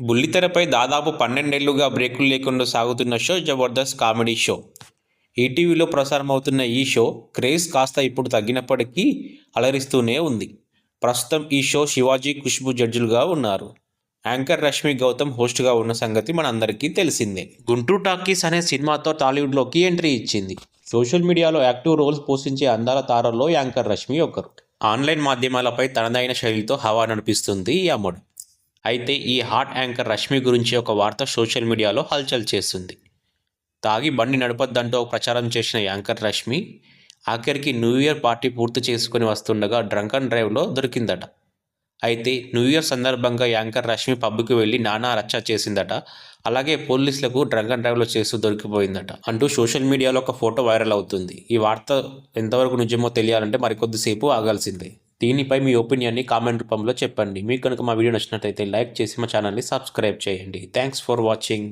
బుల్లితెరపై దాదాపు పన్నెండేళ్ళుగా బ్రేకులు లేకుండా సాగుతున్న షో జబర్దస్త్ కామెడీ షో. ఈటీవీలో ప్రసారమవుతున్న ఈ షో క్రేజ్ కాస్త ఇప్పుడు తగ్గినప్పటికీ అలరిస్తూనే ఉంది. ప్రస్తుతం ఈ షో శివాజీ ఖుష్బు జడ్జిలుగా ఉన్నారు. యాంకర్ రష్మి గౌతమ్ హోస్ట్గా ఉన్న సంగతి మనందరికీ తెలిసిందే. గుంటూరు టాకీస్ అనే సినిమాతో టాలీవుడ్లోకి ఎంట్రీ ఇచ్చింది. సోషల్ మీడియాలో యాక్టివ్ రోల్స్ పోషించే అందాల తారల్లో యాంకర్ రష్మి ఒకరు. ఆన్లైన్ మాధ్యమాలపై తనదైన శైలితో హవా నడిపిస్తుంది ఈ అమ్మడు అయితే ఈ హాట్ యాంకర్ రష్మి గురించి ఒక వార్త సోషల్ మీడియాలో హల్చల్ చేస్తుంది. తాగి బండి నడపద్దంటూ ప్రచారం చేసిన యాంకర్ రష్మి ఆఖరికి న్యూ ఇయర్ పార్టీ పూర్తి చేసుకుని వస్తుండగా డ్రంక్ అండ్ డ్రైవ్లో దొరికిందట. అయితే న్యూ ఇయర్ సందర్భంగా యాంకర్ రష్మి పబ్కి వెళ్ళి నానా రచ్చ చేసిందట. అలాగే పోలీసులకు డ్రంక్ అండ్ డ్రైవ్లో చేస్తూ దొరికిపోయిందట అంటూ సోషల్ మీడియాలో ఒక ఫోటో వైరల్ అవుతుంది. ఈ వార్త ఎంతవరకు నిజమో తెలియాలంటే మరికొద్దిసేపు ఆగాల్సిందే. దీనిపై మీ ఒపీనియన్ని కామెంట్ రూపంలో చెప్పండి. మీకు కనుక మా వీడియో నచ్చినట్లయితే లైక్ చేసి మా ఛానల్ని సబ్స్క్రైబ్ చేయండి. Thanks for watching.